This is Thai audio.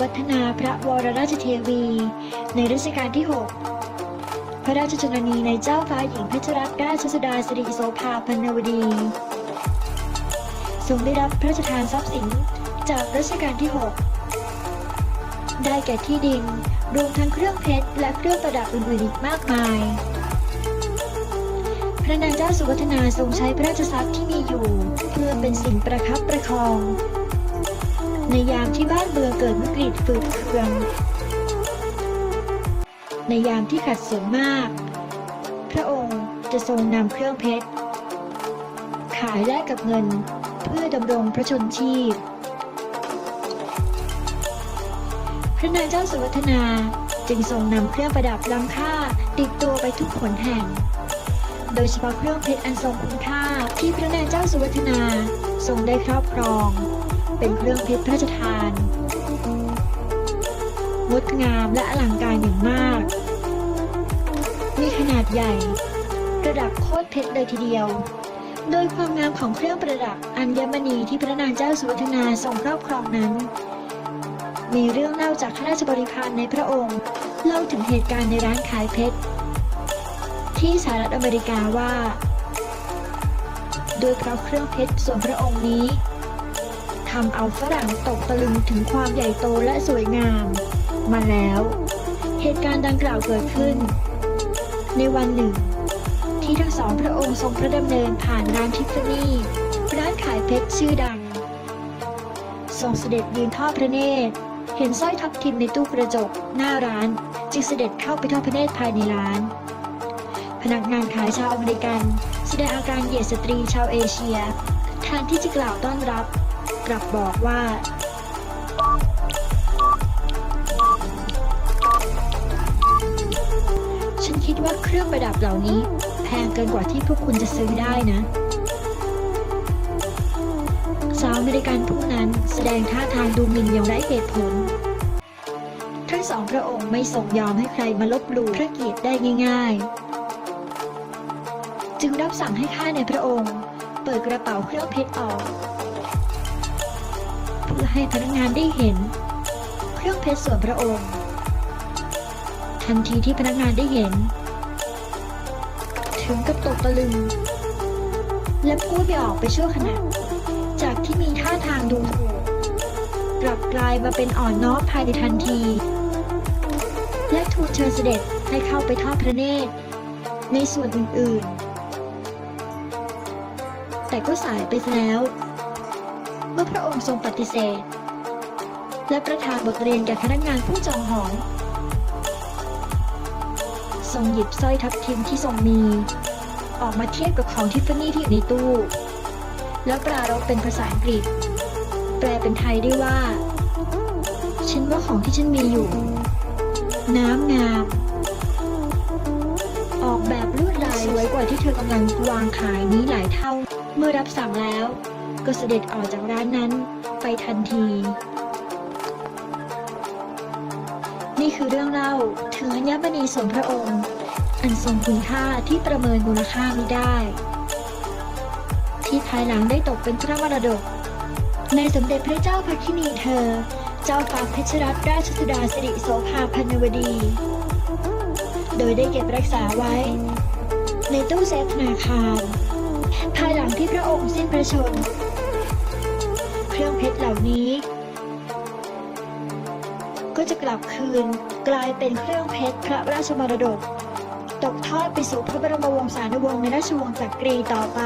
วัฒนาพระวรราชเทวี ในรัชกาลที่ 6 พระราชชนนีในเจ้าฟ้าหญิงเพชรรัตนราชสุดาสิริโสภาพันนวดีทรงได้รับพระราชทานทรัพย์สินจากรัชกาลที่ 6 ได้แก่ที่ดินรวมทั้งเครื่องเพชรและเครื่องประดับอื่นๆอีกมากมาย พระนางเจ้าสุวัฒนาทรงใช้พระราชทรัพย์ที่มีอยู่ เพื่อเป็นสิ่งประคับประคอง ในยามที่บ้านเมืองเกิดวิกฤตฝืดเคือง ในยามที่ขัดสนมาก พระองค์จะทรงนำเครื่องเพชร ขายแลกกับเงินเพื่อดำรงพระชนชีพ พระนางเจ้าสุวัฒนาจึงทรงนำเครื่องประดับล้ำค่าติดตัวไปทุกขนแห่ง โดยเฉพาะเครื่องเพชรอันทรงคุณค่าที่พระนางเจ้าสุวัฒนาทรงได้ครอบครอง เป็นเครื่องเพชรพระราชทาน งดงามและอลังการอย่างมาก มีขนาดใหญ่ ระดับโคตรเพชรเลยทีเดียว โดยความงามของเครื่องประดับอัญมณีที่พระนางเจ้าสุวัฒนาทรงครอบครองนั้น มีเรื่องเล่าจากข้าราชบริพารในพระองค์ เล่าถึงเหตุการณ์ในร้านขายเพชร ที่สหรัฐอเมริกาว่า โดยเพราะเครื่องเพชรส่วนพระองค์นี้ ทำเอาฝรั่งตกตะลึงถึงความใหญ่โตและสวยงาม มาแล้ว เหตุการณ์ดังกล่าวเกิดขึ้น ในวันหนึ่ง ที่ทั้งสองพระองค์ทรงพระดำเนินผ่านร้านทิฟฟานี่ร้านขายเพชรชื่อดัง ทรงเสด็จยืนทอดพระเนตร เห็นสร้อยทับทิมในตู้กระจกหน้าร้าน จึงเสด็จเข้าไปทอดพระเนตรภายในร้าน พนักงานขายชาวอเมริกัน แสดงอาการเหยียดสตรีชาวเอเชียแทนที่จะกล่าวต้อนรับ กลับบอกว่า ฉันคิดว่าเครื่องประดับเหล่านี้ แพงเกินกว่าที่พวกคุณจะซื้อได้นะสาวอเมริกันผู้นั้นแสดงท่าทางดูหมิ่นอย่างไร้เหตุผล ทั้งสองพระองค์ไม่ทรงยอมให้ใครมาลบหลู่พระเกียรติได้ง่าย ๆ จึงรับสั่งให้ข้าในพระองค์ เปิดกระเป๋าเครื่องเพชรออก พื่อให้พนักงานได้เห็น เครื่องเพชรส่วนพระองค์ ทันทีที่พนักงานได้เห็น ถึงกับตกตะลึง และพูดไม่ออกไปชั่วขณะ จากที่มีท่าทางดูถูกกลับกลายมาเป็นอ่อนน้อมภายในทันที และทูลเชิญเสด็จให้เข้าไปทอดพระเนตร ในส่วนอื่น ๆ แต่ก็สายไปแล้ว เมื่อพระองค์ทรงปฏิเสธ และประทานบทเรียนแก่พนักงานผู้จองหองทรงหยิบสร้อยทับทิมที่ทรงมี ออกมาเทียบกับของทิฟฟานี่ที่อยู่ในตู้ แล้วปรารบเป็นภาษาอังกฤษ แปลเป็นไทยได้ว่า ฉันว่าของที่ฉันมีอยู่ น้ำงาม ออกแบบลวดลายสวยกว่าที่เธอกำลังวางขายนี้หลายเท่า เมื่อรับสั่งแล้ว ก็เสด็จออกจากร้านนั้นไปทันที นี่คือเรื่องเล่าถึงอัญมณีส่วนพระองค์ อันทรงคุณค่าที่ประเมินมูลค่าไม่ได้ ที่ภายหลังได้ตกเป็นพระมรดก ในสมเด็จพระเจ้าพระคินีเธอ เจ้าฟ้าเพชรรัตนราชสุดาสิริโสภาพันวดี โดยได้เก็บรักษาไว้ ในตู้เซฟธนาคาร ภายหลังที่พระองค์สิ้นพระชน เครื่องเพชรเหล่านี้ ก็จะกลับคืนกลายเป็นเครื่องเพชรพระราชมรดก ตกทอดไปสู่พระบรมวงศานุวงศ์ในราชวงศ์จักรีต่อไป